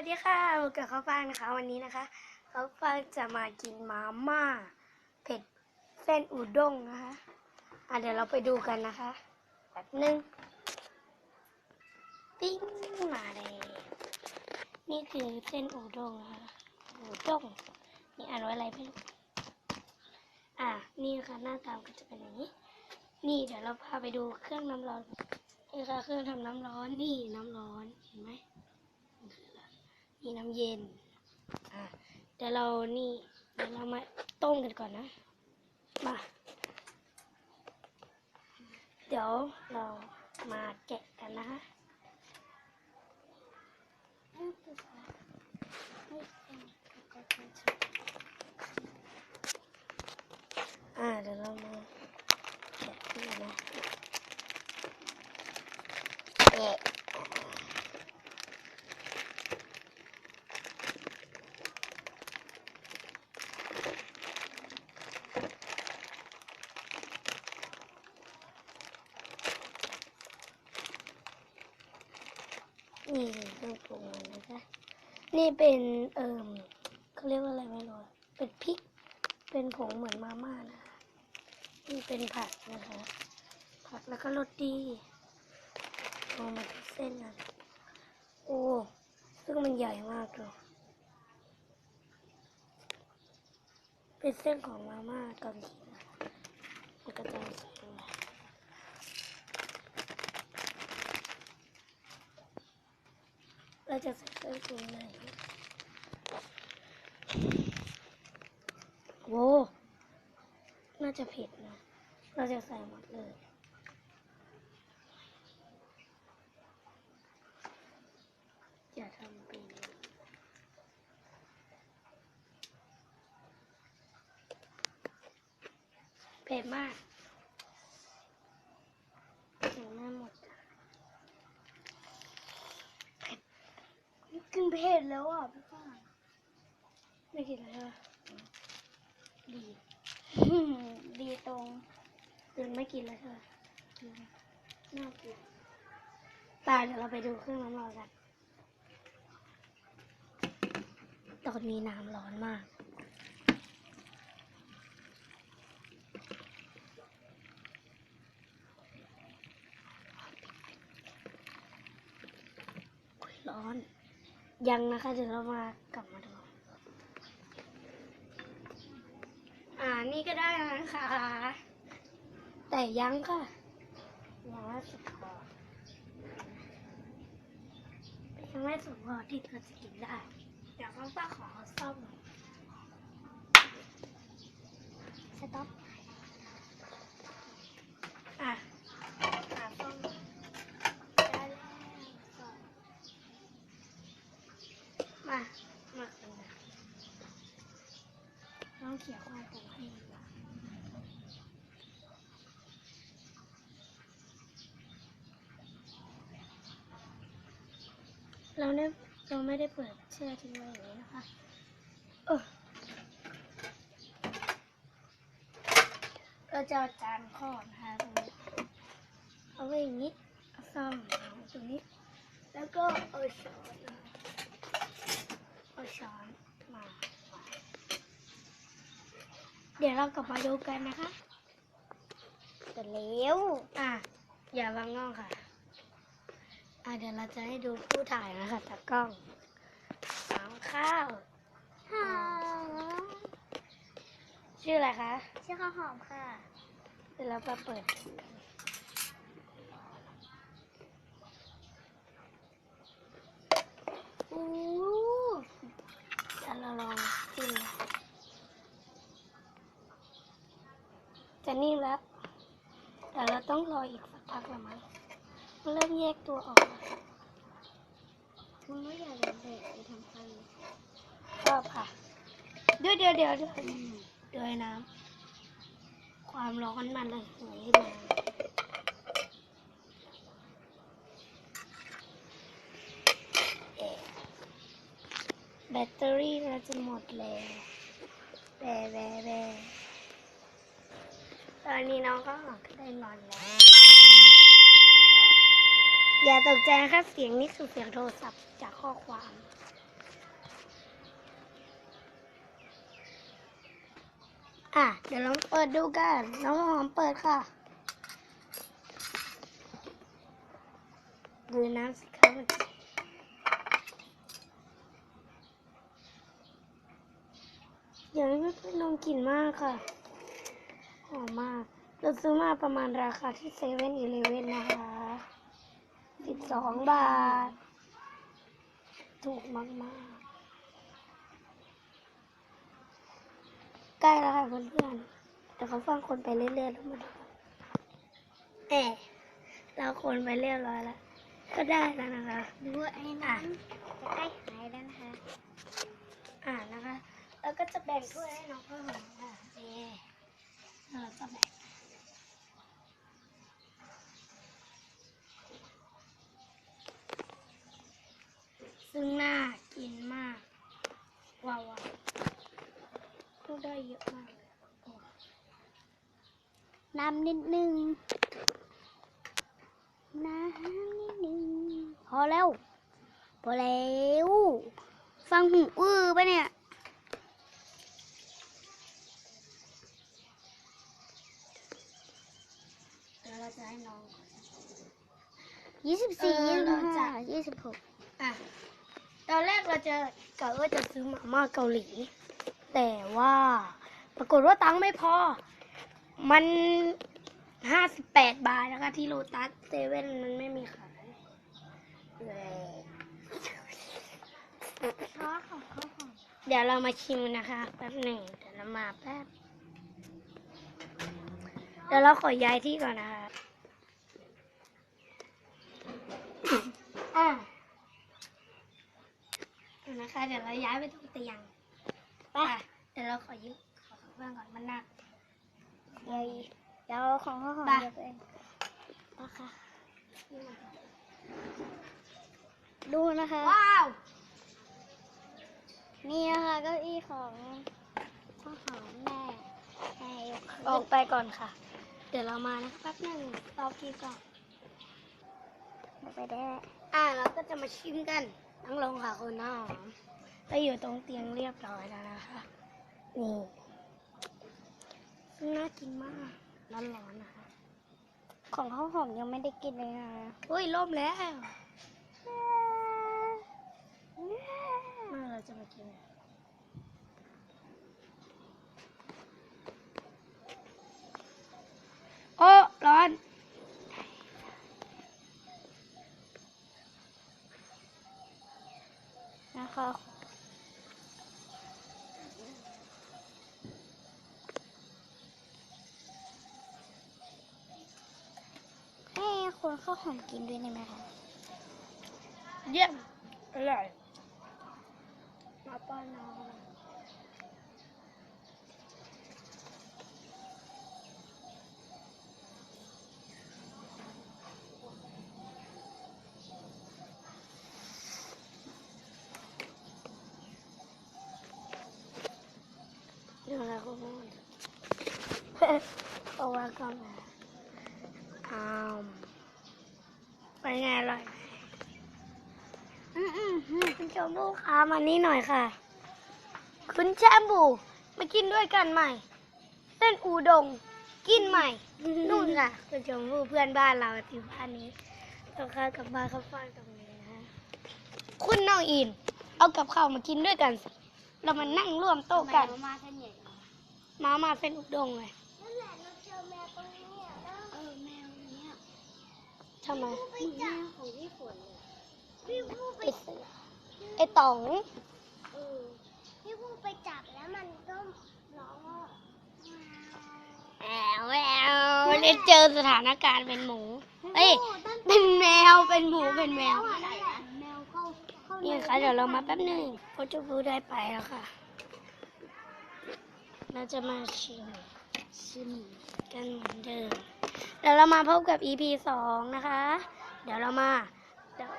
วัสดีค่ะพบกับข้าวฟางนะคะวันนี้นะคะข้าวฟางจะมากินมาม่าเผ็ดเส้นอุด้งนะคะอะเดี๋ยวเราไปดูกันนะคะแบบหนึ่งปิ้งมาเลยนี่คือเส้นอุด้งนะคะอุด้งนี่อ่านว่าอะไรไม่รู้อะนี่นะคะหน้าตามก็จะเป็นอย่างนี้ นี่เดี๋ยวเราพาไปดูเครื่องน้ำร้อนนี่ค่ะเครื่องทำน้ำร้อนนี่น้ำร้อนเห็นไหม มีน้ำเย็น อะเดี๋ยวเรานี่เดี๋ยวเรามาต้มกันก่อนนะ มา เดี๋ยวเรามาแกะกันนะคะอ่าเดี๋ยวเรามาแกะนี่นะแกะ นี่เครื่องปรุงมันนะคะ นี่เป็น เอ่มเขาเรียกว่าอะไรไม่รู้ เป็นพริก เป็นผงเหมือนมาม่านะคะนี่เป็นผักนะคะ ผักแล้วก็โรตีเอามาที่เส้นกันโอ้ ซึ่งมันใหญ่มากเลยเป็นเส้นของมาม่าเกาหลีนะมันก็จะใส่ลงไป เราจะใส่เครื่องปรุงเลยโว้น่าจะเผ็ดนะ เราจะใส่หมดเลย อย่าทำเป็นเผ็ดมากใส่ไม่หมด อะกินเผ็ดแล้วอะพี่ป้าไม่กินแล้วอะดี ดีตรงตื่นไม่กินแล้วใช่ไหมอืมน่ากินตาเดี๋ยวเราไปดูเครื่องน้ำร้อนกัน ตอนนี้น้ำร้อนมากอุ๊ยร้อน ยังนะคะเดี๋ยวเรามากลับมาดู อ่านี่ก็ได้แล้วนะคะ แต่ยังค่ะยังไม่สุดพอยังไม่สุดพอที่เราจะกินได้เดี๋ยวป้าป้าขอซ่อมหน่อยสต็อปอะอะซ่อมได้แล้วซ่อม มา มากันนะต้องเขียนความตรงให้ดีกว่าเราเนี่ยเราไม่ได้เปิดแช่ทิ้งไว้อย่างนี้นะคะเออเราจะเอาจานข้อนะคะตรงนี้เอาไว้อย่างนี้เอาซ่อมตรงนี้ แล้วก็เอาช้อนเอาช้อนมา เดี๋ยวเรากลับมาดูกันนะคะเสร็จแล้วอะอย่าวางงอกค่ะ อะเดี๋ยวเราจะให้ดูผู้ถ่ายนะคะตากล้องสามข้าวฮ่าชื่ออะไรคะ ชื่อข้าวหอมค่ะ เดี๋ยวเราไปเปิดดูกันอู้เดี๋ยวเราลองจิ้มนะ จะนิ่มแล้ว แต่เราต้องรออีกสักพักละมั้งมันเริ่มแยกตัวออกแล้วคุณไม่อยากเด็กไปทำพันชอบค่ะ เดี๋ยวเดี๋ยวเดี๋ยวเดี๋ยวเดี๋ยวน้ำความร้อนมันระเหยขึ้นมาเอ๊ะแบตเตอรี่เราจะหมดแล้วแบแบแบต อนนี้น้องก็ได้นอนแล้วอย่าตกใจนครับเสียงนี้คือเสียงโทรศัพท์จากข้อความอะเดี๋ยวเราเปิดดูกันน้องหอมเปิดค่ะ ดูน้ำสิครับยังนี้เป็นลงกลิ่นมากค่ะ หอมมากเราซื้อมาประมาณราคาที่เซเว่นอีเลเว่นนะคะสิบสองบาท ถูกมากๆใกล้แล้วค่ะเพื่อนๆเดี๋ยวเขาฟังคนไปเรื่อยๆแล้วมาดูกันแอะเราคนไปเรียบร้อยแล้ว ก็ได้แล้วนะคะดูไอ้นั้นจะใกล้หายแล้วนะคะ อ่านะคะ แล้วก็จะแบ่งถ้วยให้น้องข้าวหอมค่ะนี่ เราจะแบ่งซึ่งน่ากินมากว้าวๆก็ได้เยอะมากเลยน้ำนิดนึง น้ำนิดนึง พอแล้ว พอแล้ว ฟังหูอื้อปะเนี่ย เดี๋ยวเรา จะให้น้องก่อนยี่สิบสี่เออยี่สิบเราจะห้ายี่สิบหกอะ ตอนแรกเราจะกะว่าจะซื้อหมาม่าเกาหลี แต่ว่าปรากฏว่าตังค์ไม่พอ มันห้าสิบแปดบาทนะคะ ที่โลตัสเซเว่นมันไม่มีขายเลยซอสของเขาของเดี๋ยวเรามาชิมนะคะแป๊บหนึ่งเดี๋ยวเรามาแป๊บ เดี๋ยวเราขอย้ายที่ก่อนนะคะ อะเดี๋ยวนะคะเดี๋ยวเราย้ายไปตรงเตียงไปเดี๋ยวเราขอยืมขอเพื่อนก่อนมันหนักเดี๋ยวเดี๋ยวของเขาของไปเดี๋ยวเองนะคะดูนะคะ ว้าว นี่นะคะเก้าอี้ของข้าวหอมแม่แม่ยกขึ้นออกไปก่อนค่ะ เดี๋ยวเรามานะคะแป๊บหนึ่งรอกี่ก่อน ไปได้ อ่าเราก็จะมาชิมกันนั่งลงค่ะคุณน้าหอมไปอยู่ตรงเตียงเรียบร้อยแล้วนะคะนี่ซึ่งน่ากินมาก ร้อนๆนะคะ ของข้าวหอมยังไม่ได้กินเลยนะอุ้ยล่มแล้วมาเราจะมากินโอ้ร้อน นะ คะให้คนข้าวหอมกินด้วยได้ไหมคะเยี่ยมอร่อยมาป้อนน้อง หน่อยเดี๋ยวเราก็พูดเอาว่าก่อนนอ้าวเป็นไงอร่อยไหมอืมอืมอืมคุณชมพู่คะมานี่หน่อยค่ะ คุณแชมบูมากินด้วยกันใหม่ เส้นอูดง กินใหม่ นู่นค่ะคุณชมพู่เพื่อนบ้านเราที่บ้านนี้ต้องข้าวกับบ้านข้าวฟ่างตรงนี้นะฮะคุณน้องอิน เอากับข้าวมากินด้วยกัน เรามานั่งร่วมโต๊ะกัน มมาเส้นใหญ่จังมามาเส้นอูดงเลยนั่นแหละเราเจอแมวตรงนี้อะแล้วเออแมวเนี้ยทำไมไปจับของพี่ฝนเลยพี่พูดไปไอเสือไอต๋องเออพี่พูดไปจับแล้วมันก็ร้องว่าแอวแอวได้เจอสถานการณ์เป็นหมูเอ้ยเป็นแมวเป็นหมูเป็นแมวแมวเข้าเข้านี่ค่ะเดี๋ยวเรามาแป๊บหนึ่งโคจูบูได้ไปแล้วค่ะ เราจะมาชิมชิมกันเหมือนเดิมเดี๋ยวเรามาพบกับ EP สองนะคะ เดี๋ยวเรามาเดี๋ยว